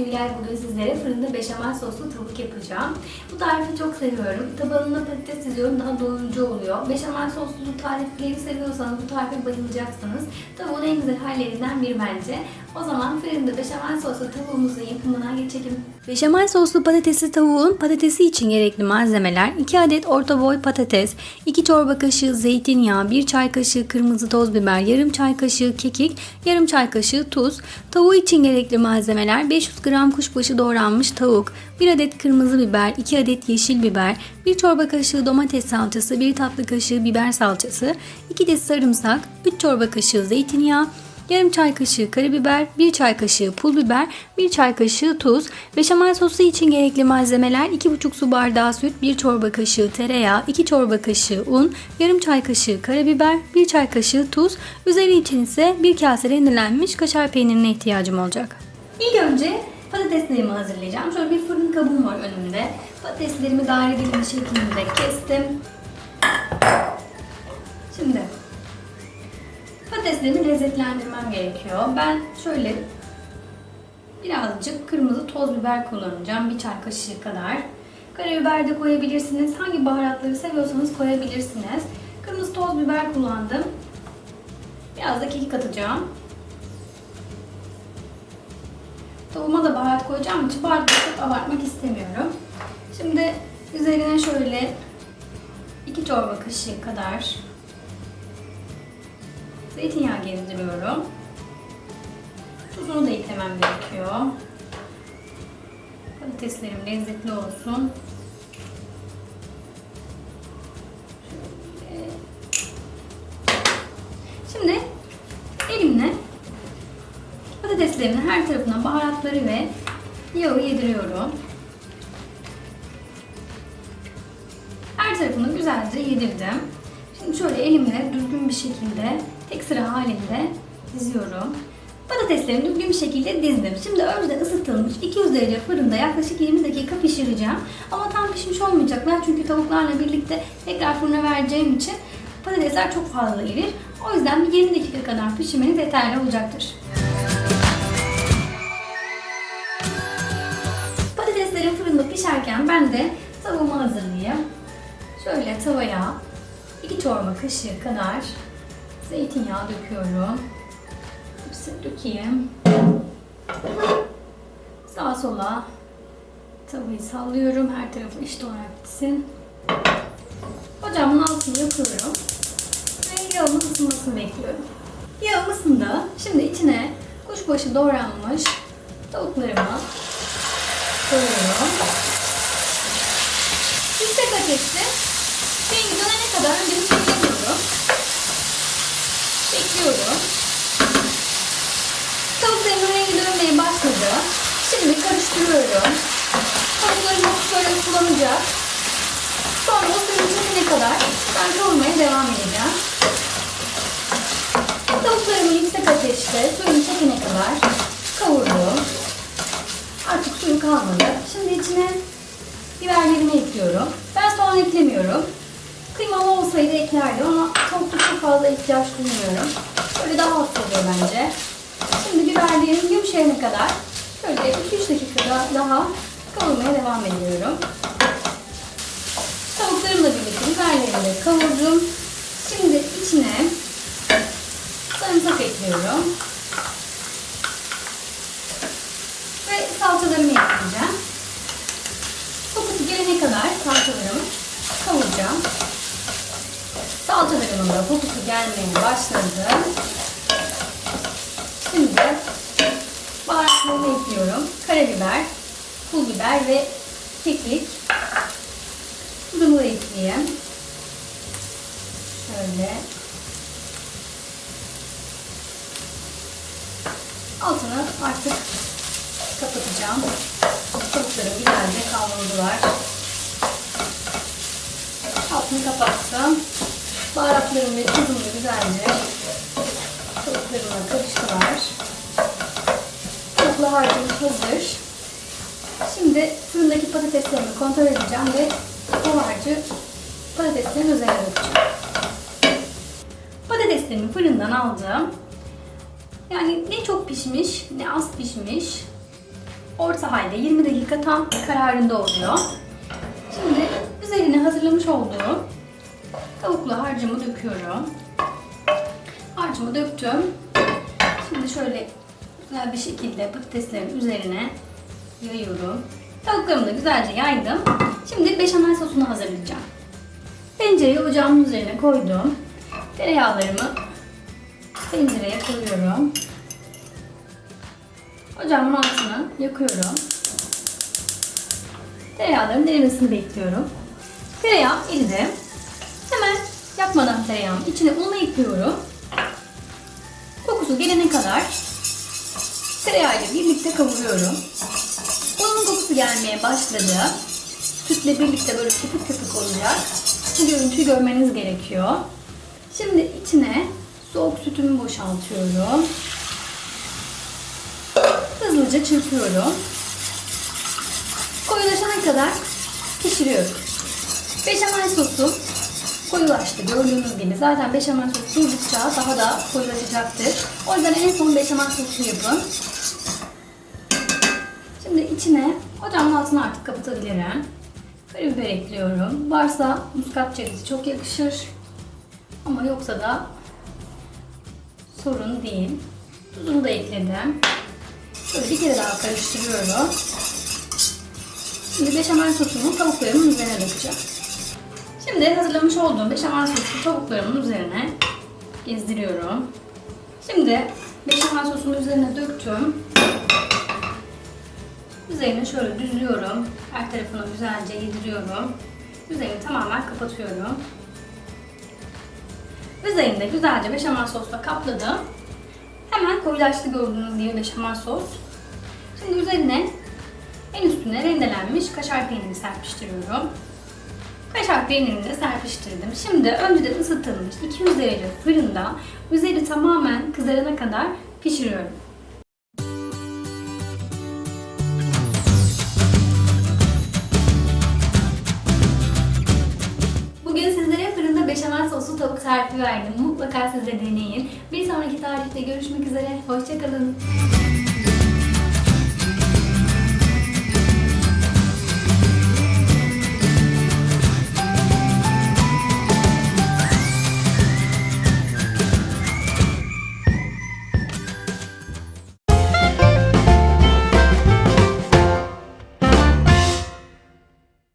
sevgili bugün sizlere fırında beşamel soslu tavuk yapacağım. Bu tarifi çok seviyorum. Tabanına patates diziyorum daha doyurucu oluyor. Beşamel soslu tarifleri seviyorsanız bu tarife bayılacaksınız. Tavuğun en güzel hallerinden biri bence. O zaman fırında beşamel soslu tavuğumuzun yapımına geçelim. Beşamel soslu patatesli tavuğun patatesi için gerekli malzemeler 2 adet orta boy patates, 2 çorba kaşığı zeytinyağı, 1 çay kaşığı kırmızı toz biber, yarım çay kaşığı kekik, yarım çay kaşığı tuz. Tavuğu için gerekli malzemeler 500 gram kuşbaşı doğranmış tavuk, 1 adet kırmızı biber, 2 adet yeşil biber, 1 çorba kaşığı domates salçası, 1 tatlı kaşığı biber salçası, 2 diş sarımsak, 3 çorba kaşığı zeytinyağı, yarım çay kaşığı karabiber, 1 çay kaşığı pul biber, 1 çay kaşığı tuz. Beşamel sosu için gerekli malzemeler 2,5 su bardağı süt, 1 çorba kaşığı tereyağı, 2 çorba kaşığı un, yarım çay kaşığı karabiber, 1 çay kaşığı tuz. Üzeri için ise 1 kase rendelenmiş kaşar peynirine ihtiyacım olacak. İlk önce patateslerimi hazırlayacağım. Şöyle bir fırın kabım var önümde. Patateslerimi daireli bir şekilde kestim. Patateslerimi lezzetlendirmem gerekiyor. Ben şöyle birazcık kırmızı toz biber kullanacağım. Bir çay kaşığı kadar. Karabiber de koyabilirsiniz. Hangi baharatları seviyorsanız koyabilirsiniz. Kırmızı toz biber kullandım. Biraz da kekik atacağım. Tavuğuma da baharat koyacağım için baharatı çok abartmak istemiyorum. Şimdi üzerine şöyle 2 çorba kaşığı kadar zeytinyağı gezdiriyorum. Tuzunu da eklemem gerekiyor. Patateslerim lezzetli olsun. Şimdi elimle Patateslerimin her tarafına baharatları ve yağı yediriyorum. Her tarafını güzelce yedirdim. Şimdi şöyle elimle düzgün bir şekilde tek sıra halinde diziyorum. Patateslerimi düzgün bir şekilde dizdim. Şimdi önceden ısıtılmış 200 derece fırında yaklaşık 20 dakika pişireceğim. Ama tam pişmiş olmayacaklar çünkü tavuklarla birlikte tekrar fırına vereceğim için patatesler çok fazla erir. O yüzden bir 20 dakika kadar pişirmeniz yeterli olacaktır. Patateslerin fırında pişerken ben de tavuğumu hazırlayayım. Şöyle tavaya 2 çorba kaşığı kadar zeytinyağı döküyorum. Hepsini dökeyim. Sağa sola tavayı sallıyorum. Her tarafı eşit olarak gitsin. Ocağımın altını yakıyorum. Ve yağımın ısınmasını bekliyorum. Yağım ısındı. Şimdi içine kuşbaşı doğranmış tavuklarımı koyuyorum. Yüksek ateşte rengi dönene kadar önce çeviriyorum. Bekliyorum. Tavuklarımın rengi dönmeye başladı. Şimdi karıştırıyorum. Tavuklarım böyle sulanacak. Sonra o suyun çekene kadar ben kavurmaya devam edeceğim. Tavuklarımı yüksek ateşte suyunu çekene kadar kavurdum. Artık suyu kalmadı. Şimdi içine biberlerimi ekliyorum. Ben soğan eklemiyorum. Kıymalı olsaydı eklerdim ama fazla ihtiyaç duymuyorum. Böyle daha hafif oluyor bence. Şimdi biberlerim yumuşayana kadar şöyle 2-3 dakika daha kavurmaya devam ediyorum. Tavuklarımla birlikte biberlerimi de kavurdum. Şimdi içine sarımsak ekliyorum. Ve salçalarımı ekleyeceğim. Kokusu gelene kadar salçalarımı kavuracağım. Salçalarımın da kokusu gelmeye başladı. Şimdi baharatlarımı ekliyorum. Karabiber, pul biber ve kekik. Tuzumu da ekleyeyim. Şöyle. Altını artık kapatacağım. Tavuklarım güzelce kavruldular. Altını kapattım. Baharatlarım ve tuzum da güzelce tavuklarımla karıştılar. Tavuklu harcımız hazır. Şimdi fırındaki patateslerimi kontrol edeceğim ve o harcı patateslerin üzerine dökeceğim. Patateslerimi fırından aldım. Yani ne çok pişmiş ne az pişmiş. orta halde 20 dakika tam kararında oluyor. Şimdi üzerine hazırlamış olduğum tavuklu harcımı döküyorum. Harcımı döktüm. Şimdi şöyle güzel bir şekilde patateslerin üzerine yayıyorum. Tavuklarımı da güzelce yaydım. Şimdi beşamel sosunu hazırlayacağım. Tencereyi ocağımın üzerine koydum. Tereyağlarımı tencereye koyuyorum. Ocağımın altını yakıyorum. Tereyağların erimesini bekliyorum. Tereyağı eridi. Hemen yapmadan tereyağın içine unla yıkıyorum. Kokusu gelene kadar tereyağıyla birlikte kavuruyorum. Unun kokusu gelmeye başladı. Sütle birlikte böyle köpük köpük olacak. Bu görüntüyü görmeniz gerekiyor. Şimdi içine soğuk sütümü boşaltıyorum. Hızlıca çırpıyorum. Koyulaşana kadar pişiriyorum. Beşamel sosum koyulaştı gördüğünüz gibi. Zaten beşamel sosu durdukça daha da koyulaşacaktır. O yüzden en son beşamel sosu yapın. Şimdi içine ocağın altını artık kapatabilirim. Karabiber ekliyorum. Varsa muskat cevizi çok yakışır. Ama yoksa da sorun değil. Tuzunu da ekledim. Şöyle bir kere daha karıştırıyorum. Şimdi beşamel sosumu tavuklarımın üzerine dökeceğim. Şimdi hazırlamış olduğum beşamel sosu tavuklarımın üzerine gezdiriyorum. Şimdi beşamel sosumu üzerine döktüm. Üzerini şöyle düzlüyorum. Her tarafını güzelce yediriyorum. Üzerini tamamen kapatıyorum. Üzerini de güzelce beşamel sosla kapladım. Hemen koyulaştı gördüğünüz gibi beşamel sos. Şimdi üzerine en üstüne rendelenmiş kaşar peyniri serpiştiriyorum. Kaşar peynirini de serpiştirdim. Şimdi önceden ısıtılmış 200 derece fırında üzeri tamamen kızarana kadar pişiriyorum. Bugün sizlere fırında beşamel soslu tavuk tarifi verdim. Mutlaka siz de deneyin. Bir sonraki tarifte görüşmek üzere. Hoşçakalın.